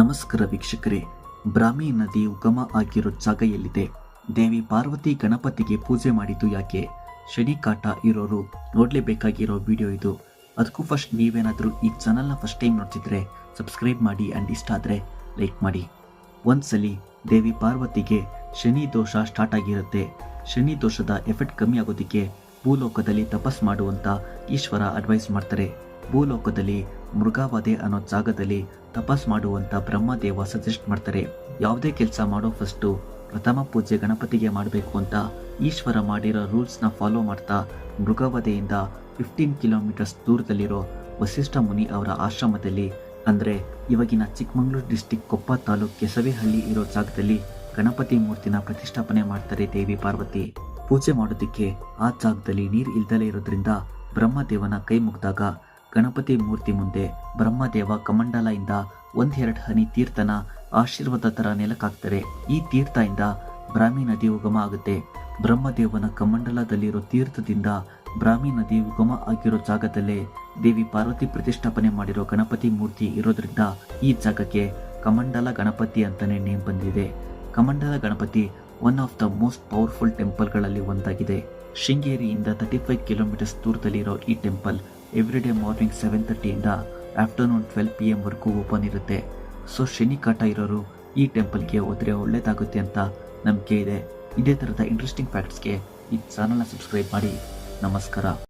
ನಮಸ್ಕಾರ ವೀಕ್ಷಕರೇ. ಬ್ರಾಹ್ಮಿ ನದಿ ಉಗಮ ಆಗಿರೋ ಜಾಗ ಎಲ್ಲಿದೆ? ದೇವಿ ಪಾರ್ವತಿ ಗಣಪತಿಗೆ ಪೂಜೆ ಮಾಡಿದ್ದು ಯಾಕೆ? ಶನಿ ಕಾಟ ಇರೋರು ನೋಡಲೇಬೇಕಾಗಿರೋ ವಿಡಿಯೋ ಇದು. ಅದಕ್ಕೂ ಫಸ್ಟ್ ನೀವೇನಾದರೂ ಈ ಚಾನಲ್ನ ಫಸ್ಟ್ ಟೈಮ್ ನೋಡ್ತಿದ್ರೆ ಸಬ್ಸ್ಕ್ರೈಬ್ ಮಾಡಿ ಆ್ಯಂಡ್ ಇಷ್ಟ ಆದರೆ ಲೈಕ್ ಮಾಡಿ. ಒಂದ್ಸಲಿ ದೇವಿ ಪಾರ್ವತಿಗೆ ಶನಿ ದೋಷ ಸ್ಟಾರ್ಟ್ ಆಗಿರುತ್ತೆ. ಶನಿ ದೋಷದ ಎಫೆಕ್ಟ್ ಕಮ್ಮಿ ಆಗೋದಕ್ಕೆ ಭೂಲೋಕದಲ್ಲಿ ತಪಸ್ ಮಾಡುವಂತ ಈಶ್ವರ ಅಡ್ವೈಸ್ ಮಾಡ್ತಾರೆ. ಭೂಲೋಕದಲ್ಲಿ ಮೃಗಾವಧೆ ಅನ್ನೋ ಜಾಗದಲ್ಲಿ ತಪಸ್ ಮಾಡುವಂತ ಬ್ರಹ್ಮದೇವ ಸಜೆಸ್ಟ್ ಮಾಡ್ತಾರೆ. ಯಾವುದೇ ಕೆಲಸ ಮಾಡೋ ಫಸ್ಟು ಪ್ರಥಮ ಪೂಜೆ ಗಣಪತಿಗೆ ಮಾಡಬೇಕು ಅಂತ ಈಶ್ವರ ಮಾಡಿರೋ ರೂಲ್ಸ್ನ ಫಾಲೋ ಮಾಡ್ತಾ ಮೃಗವಧೆಯಿಂದ ಫಿಫ್ಟೀನ್ ಕಿಲೋಮೀಟರ್ಸ್ ದೂರದಲ್ಲಿರೋ ವಸಿಷ್ಠ ಮುನಿ ಅವರ ಆಶ್ರಮದಲ್ಲಿ ಅಂದ್ರೆ ಇವಾಗಿನ ಚಿಕ್ಕಮಗಳೂರು ಡಿಸ್ಟಿಕ್ ಕೊಪ್ಪ ತಾಲೂಕ್ ಕೆಸವೆಹಳ್ಳಿ ಇರೋ ಜಾಗದಲ್ಲಿ ಗಣಪತಿ ಮೂರ್ತಿನ ಪ್ರತಿಷ್ಠಾಪನೆ ಮಾಡ್ತಾರೆ ದೇವಿ ಪಾರ್ವತಿ. ಪೂಜೆ ಮಾಡೋದಕ್ಕೆ ಆ ಜಾಗದಲ್ಲಿ ನೀರು ಇಲ್ದಲೇ ಇರೋದ್ರಿಂದ ಬ್ರಹ್ಮದೇವನ ಕೈ ಮುಗ್ದಾಗ ಗಣಪತಿ ಮೂರ್ತಿ ಮುಂದೆ ಬ್ರಹ್ಮದೇವ ಕಮಂಡಲದಿಂದ ಒಂದೆರಡು ಹನಿ ತೀರ್ಥನ ಆಶೀರ್ವಾದ ತರ ನೆಲಕ್ಕಾಗ್ತಾರೆ ಈ ತೀರ್ಥದಿಂದ ಬ್ರಾಹ್ಮಿ ನದಿ ಉಗಮ ಆಗುತ್ತೆ. ಬ್ರಹ್ಮದೇವನ ಕಮಂಡಲದಲ್ಲಿರೋ ತೀರ್ಥದಿಂದ ಬ್ರಾಹ್ಮಿ ನದಿ ಉಗಮ ಆಗಿರೋ ಜಾಗದಲ್ಲೇ ದೇವಿ ಪಾರ್ವತಿ ಪ್ರತಿಷ್ಠಾಪನೆ ಮಾಡಿರೋ ಗಣಪತಿ ಮೂರ್ತಿ ಇರೋದ್ರಿಂದ ಈ ಜಾಗಕ್ಕೆ ಕಮಂಡಲ ಗಣಪತಿ ಅಂತಾನೆ ನೇಮ್ ಬಂದಿದೆ. Kamandala Ganapati one of the most powerful ಟೆಂಪಲ್ಗಳಲ್ಲಿ ಒಂದಾಗಿದೆ. ಶೃಂಗೇರಿಯಿಂದ ತರ್ಟಿ ಫೈವ್ ಕಿಲೋಮೀಟರ್ಸ್ ದೂರದಲ್ಲಿರೋ ಈ temple every day morning seven ತರ್ಟಿಯಿಂದ afternoon twelve P ಎಂವರೆಗೂ ಓಪನ್ ಇರುತ್ತೆ. ಸೊ ಶನಿ ಕಾಟ ಇರೋರು ಈ ಟೆಂಪಲ್ಗೆ ಹೋದರೆ ಒಳ್ಳೇದಾಗುತ್ತೆ ಅಂತ ನಂಬಿಕೆ ಇದೆ. ಇದೇ ಥರದ ಇಂಟ್ರೆಸ್ಟಿಂಗ್ ಫ್ಯಾಕ್ಟ್ಸ್ಗೆ ಈ ಚಾನಲ್ನ ಸಬ್ಸ್ಕ್ರೈಬ್ ಮಾಡಿ. ನಮಸ್ಕಾರ.